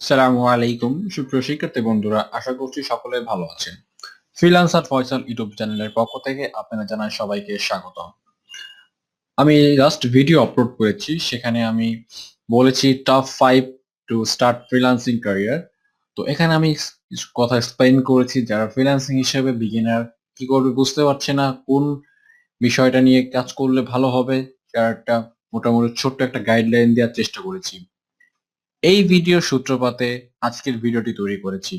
সালামু আলাইকুম, সুপ্রিয় শিক্ষার্থী বন্ধুরা, আশা করছি সকলে ভালো আছেন। ফ্রিল্যান্সার ফয়সাল ইউটিউব চ্যানেলের পক্ষ থেকে আপনারা জানাই সবাইকে স্বাগত। আমি লাস্ট ভিডিও আপলোড করেছি, সেখানে আমি বলেছি top five to start freelancing career তো এখানে আমি কথা এক্সপ্লেইন করেছি, যারা ফ্রিল্যান্সিং হিসেবে বিগিনার কি করবে বুঝতে পারছে না, কোন বিষয়টা নিয়ে কাজ করলে ভালো হবে, তার একটা মোটামুটি ছোট্ট একটা গাইডলাইন দেওয়ার চেষ্টা করেছি। এই ভিডিও সূত্রপাতে আজকের ভিডিওটি তৈরি করেছি,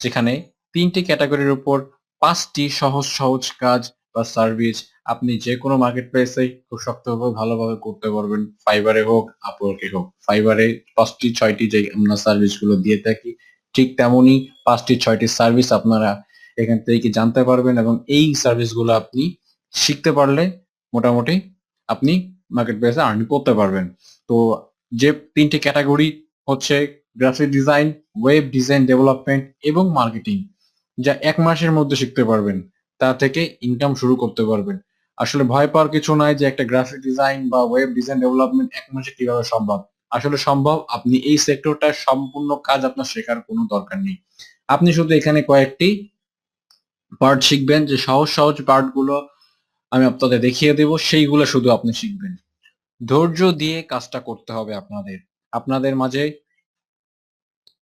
যেখানে তিনটি ক্যাটাগরির উপর পাঁচটি সহজ সহজ কাজ বা সার্ভিস আপনি যে কোনো মার্কেট প্লেসে খুব শক্তভাবে ভালোভাবে করতে পারবেন। ফাইবারে হোক আপওয়ার্কে হোক ফাইবারে পাঁচটি ছয়টি যে আমরা সার্ভিসগুলো দিয়ে থাকি, ঠিক তেমনই পাঁচটি ছয়টি সার্ভিস আপনারা এখান থেকে জানতে পারবেন এবং এই সার্ভিসগুলো আপনি শিখতে পারলে মোটামুটি আপনি মার্কেট প্লেসে আর্ন করতে পারবেন। তো যে তিনটি ক্যাটাগরি হচ্ছে graphic design web design development এবং মার্কেটিং যা এক মাসের মধ্যে শিখতে পারবেন। তা থেকে ইনকাম শুরু করতে পারবেন। আসলে ভয় পাওয়ার কিছু নাই যে একটা গ্রাফিক ডিজাইন বা ওয়েব ডিজাইন ডেভেলপমেন্ট এক মাসে কীভাবে সম্ভব। আসলে সম্ভব আপনি এই সেক্টরটার সম্পূর্ণ কাজ আপনার শেখার কোনো দরকার নেই। আপনি শুধু এখানে কয়েকটি পার্ট শিখবেন, যে সহজ সহজ পার্টগুলো আমি আপনাদের দেখিয়ে দেব, সেইগুলো শুধু আপনি শিখবেন। ধৈর্য দিয়ে কাজটা করতে হবে আপনাদের। আপনাদের মাঝে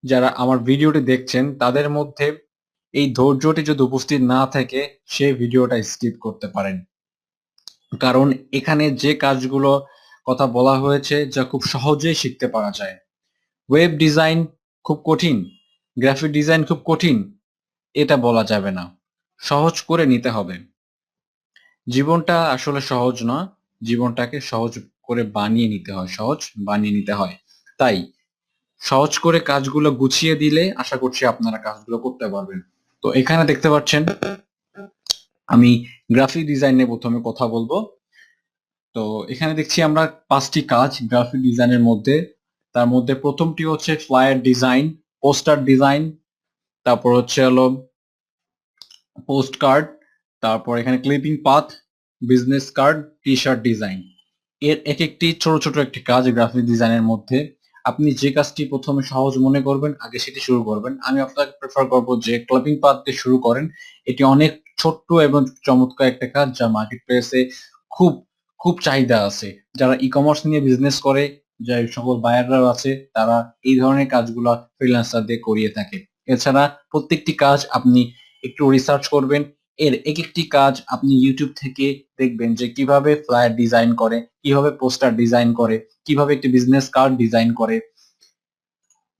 যারা আমার ভিডিওটি দেখছেন, তাদের মধ্যে এই ধৈর্যটি যদি উপস্থিত না থাকে, সে ভিডিওটা স্কিপ করতে পারেন। কারণ এখানে যে কাজগুলো কথা বলা হয়েছে, যা খুব সহজেই শিখতে পারা যায়। ওয়েব ডিজাইন খুব কঠিন, গ্রাফিক ডিজাইন খুব কঠিন, এটা বলা যাবে না। সহজ করে নিতে হবে। জীবনটা আসলে সহজ না, জীবনটাকে সহজ করে বানিয়ে নিতে হয়, সহজ বানিয়ে নিতে হয়। তাই সহজ করে কাজগুলো গুছিয়ে দিলে আশা করছি আপনারা কাজগুলো করতে পারবেন। তো এখানে দেখতে পাচ্ছেন, আমি গ্রাফিক ডিজাইন নিয়ে প্রথমে কথা বলব। তো এখানে দেখছি আমরা পাঁচটি কাজ গ্রাফিক ডিজাইনের মধ্যে। তার মধ্যে প্রথমটি হচ্ছে ফ্লায়ার ডিজাইন পোস্টার ডিজাইন তারপর হচ্ছে হলো পোস্ট কার্ড তারপর এখানে clipping path business card T shirt design এর এক একটি ছোট ছোট একটি কাজ গ্রাফিক ডিজাইনের মধ্যে। আপনি যে কাজটি প্রথমে সহজ মনে করবেন, আগে সেটি শুরু করবেন। আমি আপনাকে প্রেফার করব যে ক্লাবিং পাথ দিয়ে শুরু করেন। এটি অনেক ছোট্ট এবং চমৎকার একটা কাজ যা মার্কেট প্লেসে খুব খুব চাহিদা আছে। যারা ই কমার্স নিয়ে বিজনেস করে যে সকল বায়াররা আছে, তারা এই ধরনের কাজগুলো ফ্রিল্যান্সার দিয়ে করিয়ে থাকে। এছাড়া প্রত্যেকটি কাজ আপনি একটু রিসার্চ করবেন। এর এক একটি কাজ আপনি ইউটিউব থেকে দেখবেন যে কীভাবে ফ্লায়ার ডিজাইন করে, কীভাবে পোস্টার ডিজাইন করে, কীভাবে একটি বিজনেস কার্ড ডিজাইন করে।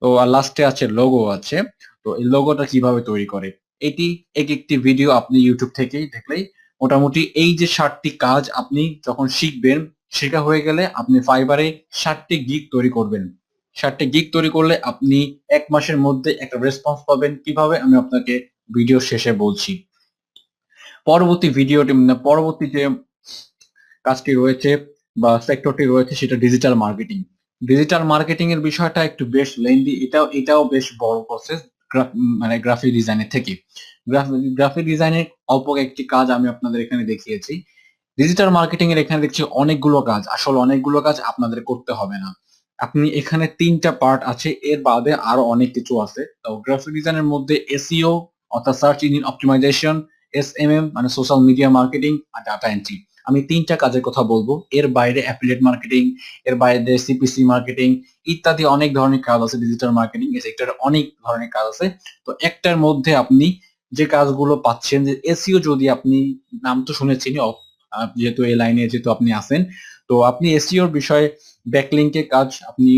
তো আর লাস্টে আছে লোগো আছে। তো এই লোগোটা কীভাবে তৈরি করে? এটি এক একটি ভিডিও আপনি ইউটিউব থেকেই দেখলেই মোটামুটি এই যে ষাটটি কাজ আপনি যখন শিখবেন, শেখা হয়ে গেলে আপনি ফাইবারে ষাটটি গিগ তৈরি করবেন। ষাটটি গিগ তৈরি করলে আপনি এক মাসের মধ্যে একটা রেসপন্স পাবেন। কীভাবে? আমি আপনাকে ভিডিও শেষে বলছি। পরবর্তী ভিডিওটি মানে পরবর্তী যে কাজটি রয়েছে বা সেক্টরটি রয়েছে সেটা ডিজিটাল মার্কেটিং ডিজিটাল মার্কেটিং এর বিষয়টা একটু বেশ লেন্দি এটাও এটাও বেশ বড় প্রসেস মানে গ্রাফিক ডিজাইনের থেকে। গ্রাফিক ডিজাইনের অল্প একটি কাজ আমি আপনাদের এখানে দেখিয়েছি। ডিজিটাল মার্কেটিং এর এখানে দেখছি অনেকগুলো কাজ। আসলে অনেকগুলো কাজ আপনাদের করতে হবে না। আপনি এখানে তিনটা পার্ট আছে, এর বাদে আরও অনেক কিছু আছে। তো গ্রাফিক ডিজাইনের মধ্যে এসইও অর্থাৎ search engine optimization S M M মানে সোশ্যাল মিডিয়া মার্কেটিং আর ডাটা এন্ট্রি আমি তিনটা কাজের কথা বলব। এর বাইরে অ্যাফিলিয়েট মার্কেটিং এর বাইরে সিপিসি মার্কেটিং ইত্যাদি অনেক ধরনের কাজ আছে ডিজিটাল মার্কেটিং এই সেক্টরে অনেক ধরনের কাজ আছে। তো একটার মধ্যে আপনি যে কাজগুলো পাচ্ছেন, যে এসিও যদি আপনি, নাম তো শুনেছেন যেহেতু এই লাইনে যেহেতু আপনি আছেন, তো আপনি এসিওর বিষয়ে ব্যাকলিংকে কাজ আপনি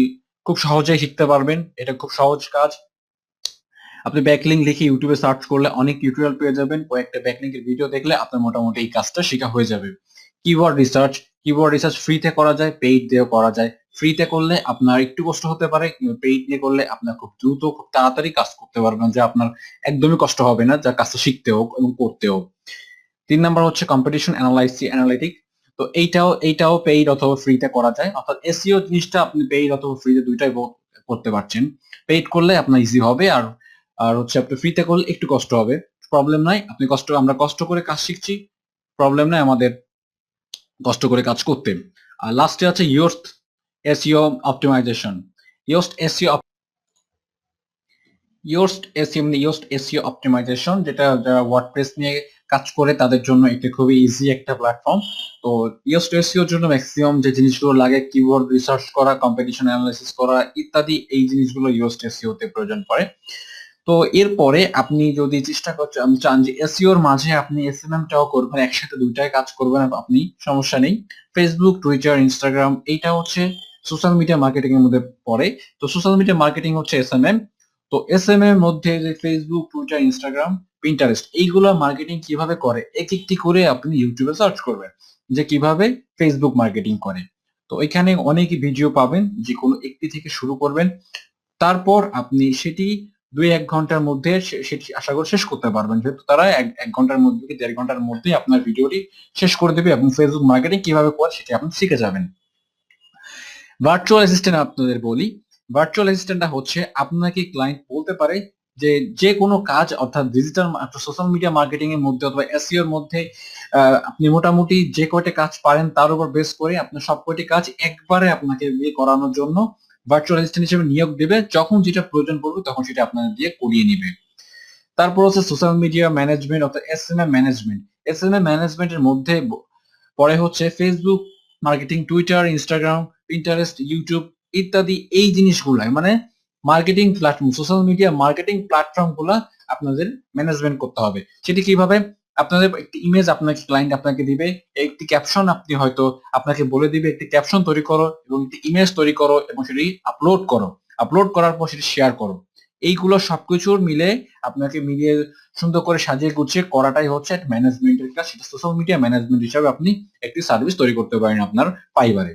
খুব সহজেই শিখতে পারবেন। এটা খুব সহজ কাজ। আপনি ব্যাকলিং লিখে ইউটিউবে সার্চ করলে অনেক টিউটোরিয়াল পেয়ে যাবেন। কয়েকটা ব্যাকলিংকের ভিডিও দেখলে আপনার মোটামুটি এই কাজটা শেখা হয়ে যাবে। কিওয়ার্ড রিসার্চ কিওয়ার্ড রিসার্চ ফ্রিতে করা যায় পেইড দিয়েও করা যায়। ফ্রিতে করলে আপনার একটু কষ্ট হতে পারে পেইড দিয়ে করলে আপনার খুব দ্রুত, খুব তাড়াতাড়ি কাজ করতে পারবেন যে আপনার একদমই কষ্ট হবে না, যা কাজটা শিখতেও এবং করতেও তিন নাম্বার হচ্ছে কম্পিটিশন অ্যানালাইসি অ্যানালিটিক তো এইটাও এইটাও পেইড অথবা ফ্রিতে করা যায়। অর্থাৎ এসিও জিনিসটা আপনি পেইড অথবা ফ্রিতে দুইটাই করতে পারছেন। পেইড করলে আপনার ইজি হবে আর আর হচ্ছে আপনি ফ্রিতে করলে একটু কষ্ট হবে। প্রবলেম নাই, আপনি কষ্ট, আমরা কষ্ট করে কাজ শিখছি। প্রবলেম নাই আমাদের কষ্ট করে কাজ করতে। আর লাস্টে আছে Yoast SEO optimisation Yoast SEO Yoast SEO মানে ইয়োস্ট এসিও অপটিমাইজেশন যেটা যারা ওয়ার্ডপ্রেস নিয়ে কাজ করে, তাদের জন্য এটা খুবই ইজি একটা প্ল্যাটফর্ম তো ইয়োস্ট এসিওর জন্য ম্যাক্সিমাম যে জিনিসগুলো লাগে কিবোর্ড রিসার্চ করা কম্পিটিশন অ্যানালাইসিস করা, ইত্যাদি, এই জিনিসগুলো ইয়োস্ট এসিওতে প্রয়োজন পড়ে। তো এরপরে আপনি যদি চেষ্টা করছেন চান যে এসিওর মাঝে আপনি এস এম টাও করবেন, একসাথে দুইটাই কাজ করবেন আপনি সমস্যা নেই। ফেসবুক টুইটার ইনস্টাগ্রাম এইটা হচ্ছে সোশ্যাল মিডিয়া মার্কেটিং এর মধ্যে পড়ে। তো সোশ্যাল মিডিয়া মার্কেটিং হচ্ছে এসএমএম তো এসএমএম এর মধ্যে যে ফেসবুক টুইটার ইনস্টাগ্রাম পিন্টারেস্ট এইগুলো মার্কেটিং কীভাবে করে? এক একটি করে আপনি ইউটিউবে সার্চ করবেন যে কীভাবে ফেসবুক মার্কেটিং করে। তো এখানে অনেক ভিডিও পাবেন যে কোনো একটি থেকে শুরু করবেন। তারপর আপনি সেটি দুই, এক ঘণ্টার মধ্যে সেটি আশা করি শেষ করতে পারবেন। যেহেতু তারা এক ঘণ্টার মধ্যে দেড় ঘণ্টার মধ্যে আপনার ভিডিওটি শেষ করে দেবে এবং ফেসবুক মার্কেটিং কীভাবে করে সেটি আপনি শিখে যাবেন। ভার্চুয়াল অ্যাসিস্ট্যান্ট আপনাদের বলি। ভার্চুয়াল অ্যাসিস্ট্যান্টটা হচ্ছে আপনাকে ক্লায়েন্ট বলতে পারে যে যে কোনো কাজ, অর্থাৎ ডিজিটাল সোশ্যাল মিডিয়া মার্কেটিং এর মধ্যে অথবা এসইও এর মধ্যে আপনি মোটামুটি যে কয়টা কাজ পারেন তার উপর বেস করে আপনার সব কয়টি কাজ একবারে আপনাকে দিয়ে করানোর জন্য ভার্চুয়াল অ্যাসিস্ট্যান্ট হিসেবে নিয়োগ দেবে, যখন যেটা প্রয়োজন পড়বে তখন সেটা আপনাদের দিয়ে করিয়ে নিবে। তারপর হচ্ছে সোশ্যাল মিডিয়া ম্যানেজমেন্ট অর্থাৎ এসএমএ ম্যানেজমেন্ট এসএমএ ম্যানেজমেন্টের মধ্যে পরে হচ্ছে Facebook marketing Twitter Instagram Pinterest YouTube ইত্যাদি এই জিনিসগুলো মানে marketing platform social media marketing প্ল্যাটফর্মগুলা আপনাদের ম্যানেজমেন্ট করতে হবে। সেটি কীভাবে? আপনাদের একটি ইমেজ আপনাকে ক্লায়েন্ট আপনাকে দিবে, একটি ক্যাপশন আপনি হয়তো আপনাকে বলে দিবে, একটি ক্যাপশন তৈরি করো এবং একটি ইমেজ তৈরি করো এবং সেটি আপলোড করো। আপলোড করার পর সেটি শেয়ার করো। এইগুলো সবকিছুর মিলে আপনাকে মিলিয়ে সুন্দর করে সাজিয়ে গুছিয়ে করাটাই হচ্ছে ম্যানেজমেন্টের কাজ সেটা সোশ্যাল মিডিয়া ম্যানেজমেন্ট হিসাবে আপনি একটি সার্ভিস তৈরি করতে পারেন আপনার ফাইবারে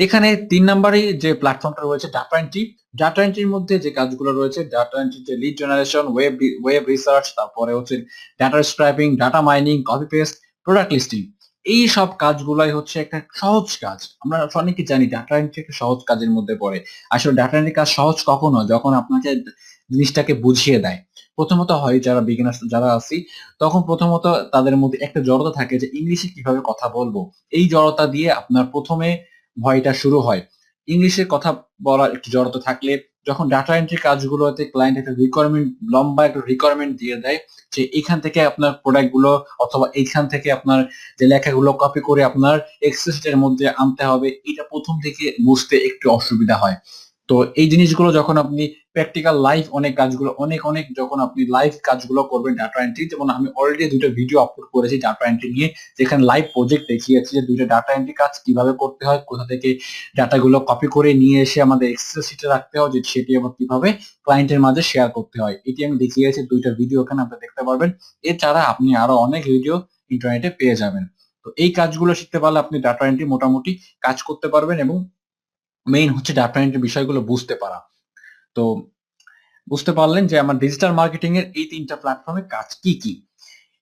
এখানে তিন নম্বরে যে প্ল্যাটফর্মটা রয়েছে ডাটা এন্ট্রি ডাটা এন্ট্রির মধ্যে যে কাজগুলো রয়েছে ডাটা এন্ট্রি যে lead generation web web research তারপরে হচ্ছে data scraping data mining copy paste product listing এই সব কাজগুলাই হচ্ছে একটা সহজ কাজ। আমরা অনেকে জানি ডাটা এন্ট্রি একটা সহজ কাজের মধ্যে পড়ে। আসলে ডাটা এন্ট্রি কাজ সহজ কখন হয়? যখন আপনাকে জিনিসটাকে বুঝিয়ে দেয়। প্রথমত হয় যারা বিগিনার যারা আছি, তখন প্রথমত তাদের মধ্যে একটা জড়তা থাকে যে ইংলিশে কীভাবে কথা বলব। এই জড়তা দিয়ে আপনার প্রথমে ভয়টা শুরু হয়। ইংলিশে কথা বলার একটু জড়িত থাকলে যখন ডাটা এন্ট্রি কাজগুলোতে ক্লায়েন্ট একটা রিকোয়ারমেন্ট লম্বা একটা রিকোয়ারমেন্ট দিয়ে দেয়, যে এখান থেকে আপনার প্রোডাক্টগুলো অথবা এইখান থেকে আপনার যে লেখাগুলো কপি করে আপনার এক্সেসের মধ্যে আনতে হবে, এটা প্রথম থেকে বুঝতে একটু অসুবিধা হয়। তো এই জিনিসগুলো যখন আপনি প্র্যাকটিক্যাল লাইভ অনেক কাজগুলো, অনেক অনেক যখন আপনি লাইভ কাজগুলো করবেন ডাটা এন্ট্রি যেমন আমি অলরেডি দুটো ভিডিও আপলোড করেছি ডাটা এন্ট্রি নিয়ে, যেখানে লাইভ প্রজেক্ট দেখিয়েছি যে দুইটা ডাটা এন্ট্রি কাজ কীভাবে করতে হয়, কোথা থেকে ডাটাগুলো কপি করে নিয়ে এসে আমাদের এক্সেল শিটে রাখতে হয়, যে সেটি আবার কীভাবে ক্লায়েন্টের মাঝে শেয়ার করতে হয়। এটি আমি দেখিয়েছি দুইটা ভিডিও ওখানে আপনি দেখতে পারবেন। এছাড়া আপনি আরও অনেক ভিডিও ইন্টারনেটে পেয়ে যাবেন। তো এই কাজগুলো শিখতে পারলে আপনি ডাটা এন্ট্রি মোটামুটি কাজ করতে পারবেন এবং মেইন হচ্ছে ডাটা এন্ট্রি বিষয়গুলো বুঝতে পারা। তো বুঝতে পারলেন যে আমার ডিজিটাল মার্কেটিং এর এই তিনটা প্ল্যাটফর্মে কাজ কি কি?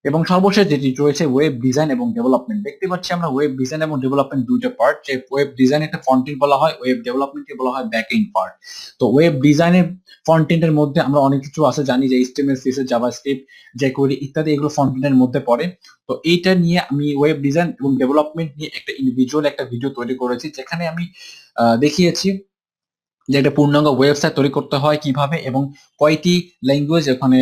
এবং সর্বশেষ যেটি রয়েছে ওয়েব ডিজাইন এবং ডেভেলপমেন্ট দেখতে পাচ্ছি আমরা ওয়েব ডিজাইন এবং ডেভেলপমেন্ট দুইটা পার্ট যে ওয়েব ডিজাইন একটা ফ্রন্টেন্ড বলা হয় ওয়েব ডেভেলপমেন্টকে বলা হয় ব্যাক এন্ড পার্ট তো ওয়েব ডিজাইনের ফ্রন্টেন্ডের মধ্যে আমরা অনেক কিছু আছে, জানি যে এইচটিএমএল সিএসএস জাভাস্ক্রিপ্ট jQuery ইত্যাদি এগুলো ফ্রন্টেন্ডের মধ্যে পড়ে। তো এইটা নিয়ে আমি ওয়েব ডিজাইন এবং ডেভেলপমেন্ট নিয়ে একটা ইন্ডিভিজুয়াল একটা ভিডিও তৈরি করেছি, যেখানে আমি দেখিয়েছি যে একটা পূর্ণাঙ্গ ওয়েবসাইট তৈরি করতে হয় কীভাবে এবং কয়টি ল্যাঙ্গুয়েজ ওখানে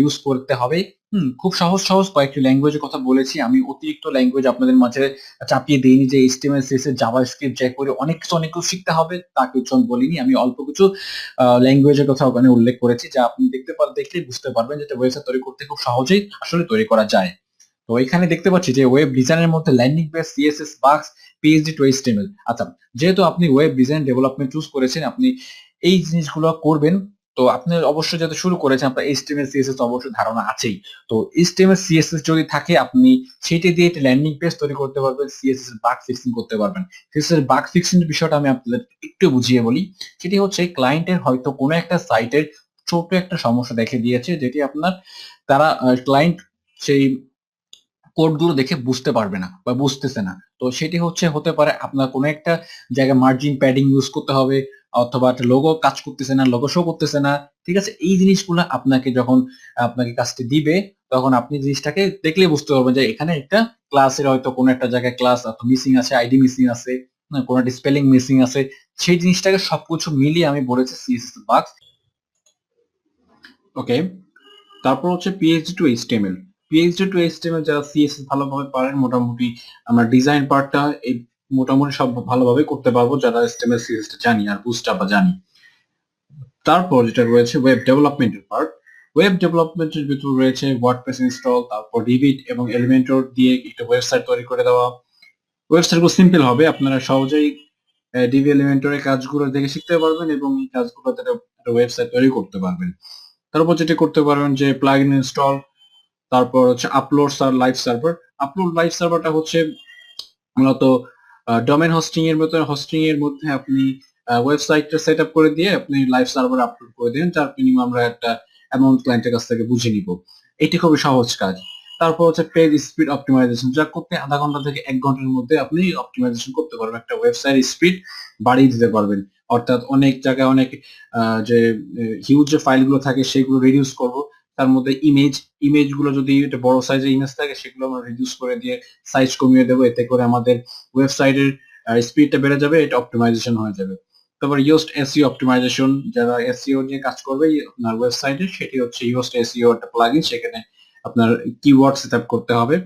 ইউজ করতে হবে। হুম, খুব সহজ সহজ কয়েকটি ল্যাঙ্গুয়েজের কথা বলেছি। আমি অতিরিক্ত ল্যাঙ্গুয়েজ আপনাদের মাঝে চাপিয়ে দিইনি যে এইচটিএমএল সিএসএস জাভাস্ক্রিপ্ট করে অনেক কিছু অনেক কিছু শিখতে হবে, তা কিছু বলিনি। আমি অল্প কিছু ল্যাঙ্গুয়েজের কথা ওখানে উল্লেখ করেছি যা আপনি দেখতে পার দেখলে বুঝতে পারবেন যেটা ওয়েবসাইট তৈরি করতে খুব সহজেই আসলে তৈরি করা যায়। তো এখানে দেখতে পাচ্ছি যে ওয়েব ডিজাইনের মধ্যে ল্যান্ডিং পেজ সিএসএস বাক্স পিএইচডি টু এইচটিএমএল আচ্ছা যেহেতু আপনি ওয়েব ডিজাইন ডেভেলপমেন্ট চুজ করেছেন, আপনি এই জিনিসগুলো করবেন, তো আপনি অবশ্যই যাতে শুরু করেছেন, আপনার এইচটিএমএল সিএসএস অবশ্যই ধারণা আছেই। তো এইচটিএমএল সিএসএস যদি থাকে, আপনি সেটি দিয়ে একটা ল্যান্ডিং পেজ তৈরি করতে পারবেন সিএসএস এর বাগ ফিক্সিং করতে পারবেন। সিএসএস এর বাগ ফিক্সিং বিষয়টা আমি আপনাদের একটু বুঝিয়ে বলি। সেটি হচ্ছে ক্লায়েন্টের হয়তো কোনো একটা সাইটের ছোট একটা সমস্যা দেখে দিয়েছে, যেটি আপনার, তারা ক্লায়েন্ট সেই কোডগুলো দেখে বুঝতে পারবে না বা বুঝতেছে না। তো সেটি হচ্ছে হতে পারে আপনার কোনো একটা জায়গায় মার্জিন প্যাডিং ইউজ করতে হবে অথবা একটা লোগো কাজ করতেছে না লোগো শো করতেছে না ঠিক আছে? এই জিনিসগুলো আপনাকে যখন আপনাকে কাজটি দিবে তখন আপনি জিনিসটাকে দেখলে বুঝতে পারবেন যে এখানে একটা ক্লাসের হয়তো কোনো একটা জায়গায় ক্লাস মিসিং আছে আইডি মিসিং আছে না, কোনো একটা স্পেলিং মিসিং আছে। সেই জিনিসটাকে সবকিছু মিলিয়ে আমি বলেছি সিএসএস বাগ ওকে তারপর হচ্ছে PSD to HTML PSD to HTML যারা সিএসএস ভালোভাবে পারেন, মোটামুটি আমরা ডিজাইন পার্টটা এই মোটামুটি সব ভালোভাবে করতে পারব যারা এসটিএমএল সিএসএস জানি আর বুস্টআপ বা জানি। তারপর যেটা রয়েছে ওয়েব ডেভেলপমেন্টের পার্ট ওয়েব ডেভেলপমেন্টের ভিতর রয়েছে ওয়ার্ডপ্রেস ইনস্টল তারপর ডিভিট এবং এলিমেন্টর দিয়ে একটা ওয়েবসাইট তৈরি করে দেওয়া। ওয়েবসাইটগুলো সিম্পল হবে, আপনারা সহজেই ডিভি এলিমেন্টরের কাজগুলো দেখে শিখতে পারবেন এবং এই কাজগুলো একটা ওয়েবসাইট তৈরি করতে পারবেন। তারপর যেটা করতে পারবেন যে প্লাগ ইন ইনস্টল তারপর হচ্ছে আপলোড সার লাইভ সার্ভার আপলোড লাইভ সার্ভারটা হচ্ছে মূলত ডোমেন হোস্টিং এর মতো হোস্টিং এর মধ্যে আপনি ওয়েবসাইটটা সেট আপ করে দিয়ে আপনি লাইভ সার্ভার আপলোড করে দেন, যার মিনিমাম আমরা একটা অ্যামাউন্ট ক্লায়েন্টের কাছ থেকে বুঝে নিব। এটি খুবই সহজ কাজ। তারপর হচ্ছে পেজ স্পিড অপটিমাইজেশন যা করতে আধা ঘণ্টা থেকে এক ঘণ্টার মধ্যে আপনি অপটিমাইজেশন করতে পারবেন। একটা ওয়েবসাইট স্পিড বাড়িয়ে দিতে পারবেন। অর্থাৎ অনেক জায়গায় অনেক যে হিউজ যে ফাইলগুলো থাকে, সেগুলো রিডিউস করব। তার মধ্যে ইমেজ ইমেজগুলো যদি একটা বড় সাইজের ইমেজ থাকে, সেগুলো আমরা রিডিউস করে দিয়ে সাইজ কমিয়ে দেবো। এতে করে আমাদের ওয়েবসাইটের স্পিডটা বেড়ে যাবে, এটা অপটিমাইজেশন হয়ে যাবে। তারপর ইউস্ট এসি অপটিমাইজেশন যারা এসইও নিয়ে কাজ করবে আপনার ওয়েবসাইটে সেটি হচ্ছে ইউস্ট এসইও একটা প্লাগইন সেখানে আপনার কিওয়ার্ড সেট করতে হবে।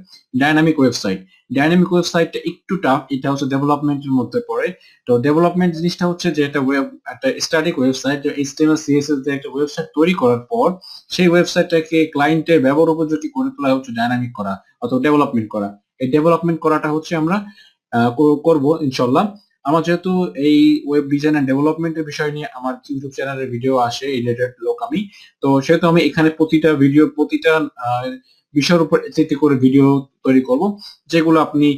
ডাইনামিক ওয়েবসাইট ডাইনামিক ওয়েবসাইটটা একটু টাফ এটা হচ্ছে ডেভেলপমেন্টের মধ্যে পড়ে। তো ডেভেলপমেন্ট জিনিসটা হচ্ছে যে একটা ওয়েব একটা স্ট্যাটিক ওয়েবসাইট এইচটিএমএল সিএসএস দিয়ে একটা ওয়েবসাইট তৈরি করার পর, সেই ওয়েবসাইটটাকে ক্লায়েন্টের ব্যবহার উপযোগী করে তোলা হচ্ছে ডাইনামিক করা অথবা ডেভেলপমেন্ট করা। এই ডেভেলপমেন্ট করাটা হচ্ছে আমরা করব ইনশাল্লাহ। আমার যেহেতু এই ওয়েব ডিজাইন এন্ড ডেভেলপমেন্টের বিষয় নিয়ে আমার ইউটিউব চ্যানেলে ভিডিও আসে রিলেটেড লোক আমি। তো সেহেতু আমি এখানে প্রতিটা ভিডিও প্রতিটা বিষয়ের উপর ভিত্তি করে ভিডিও তৈরি করব, যেগুলো আপনি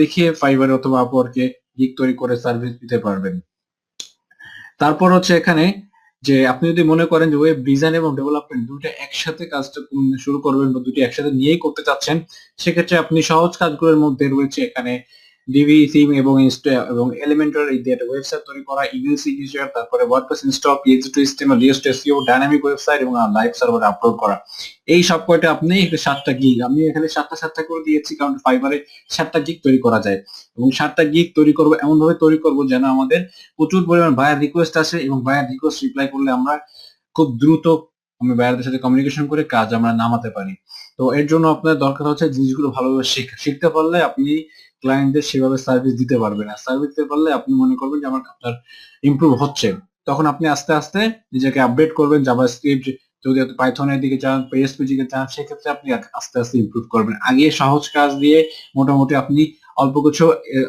দেখে ফাইবার অথবা আপওয়ার্কে গিগ তৈরি করে সার্ভিস দিতে পারবেন। তারপর হচ্ছে এখানে যে আপনি যদি মনে করেন যে ওয়েব ডিজাইন এবং ডেভেলপমেন্ট দুটো একসাথে কাজটা শুরু করবেন বা দুটি একসাথে নিয়েই করতে চাচ্ছেন, সেক্ষেত্রে আপনি সহজ কাজগুলোর মধ্যে রয়েছে এখানে ডিভি থিম এবং এবং এলিমেন্টার এই একটা ওয়েবসাইট তৈরি করা ইমেল সিগনেচার তারপরে WordPress install PSD to system list SEO dynamic website এবং লাইভ সার্ভারে আপলোড করা। এই সব কয়টা আপনি সাতটা গিগ আমি এখানে সাতটা সাতটা করে দিয়েছি কারণ ফাইবারে সাতটা গিগ তৈরি করা যায়। এবং সাতটা গিগ তৈরি করব এমন ভাবে তৈরি করব যেন আমাদের প্রচুর পরিমাণ বায়ার রিকোয়েস্ট আসে এবং বায়ার রিকোয়েস্ট রিপ্লাই করলে আমরা খুব দ্রুত আমি বায়ারদের সাথে কমিউনিকেশন করে কাজ আমরা নামাতে পারি। তো এর জন্য আপনার দরকার হচ্ছে জিনিসগুলো ভালোভাবে শেখা, শিখতে পারলে আপনি ক্লায়েন্টদের সেভাবে সার্ভিস দিতে পারবে না। সার্ভিস দিতে পারলে আপনি মনে করবেন যে আমার আপনার ইমপ্রুভ হচ্ছে। তখন আপনি আস্তে আস্তে নিজেকে আপডেট করবেন জাভা স্ক্রিপ্ট যদি পাইথনের দিকে চান পিএসপি দিকে চান সেক্ষেত্রে আপনি আস্তে আস্তে ইমপ্রুভ করবেন। আগে সহজ কাজ দিয়ে মোটামুটি আপনি অল্প কিছু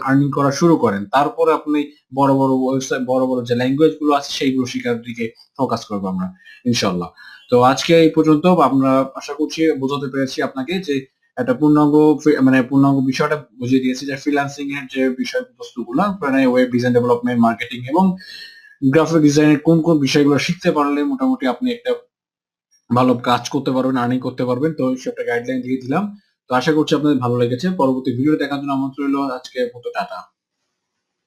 আর্নিং করা শুরু করেন। তারপরে আপনি বড় বড় ওয়েবসাইট বড় বড় যে ল্যাঙ্গুয়েজগুলো আছে, সেইগুলো শেখার দিকে ফোকাস করব আমরা, ইনশাল্লাহ। তো আজকে এই পর্যন্ত আমরা আশা করছি, বোঝাতে পেরেছি আপনাকে যে একটা পূর্ণাঙ্গ মানে পূর্ণাঙ্গ বিষয়টা বুঝিয়ে দিয়েছি যে ফ্রিল্যান্সিং এর যে বিষয়বস্তুগুলো মানে ওয়েব ডিজাইন ডেভেলপমেন্ট মার্কেটিং এবং গ্রাফিক ডিজাইনের কোন কোন বিষয়গুলো শিখতে পারলে মোটামুটি আপনি একটা ভালো কাজ করতে পারবেন আর্নিং করতে পারবেন, তো সেটা গাইডলাইন দিয়ে দিলাম। তো আশা করছি আপনাদের ভালো লেগেছে। পরবর্তী ভিডিও দেখার জন্য আমন্ত্রণ রইল। আজকে মতো টাটা।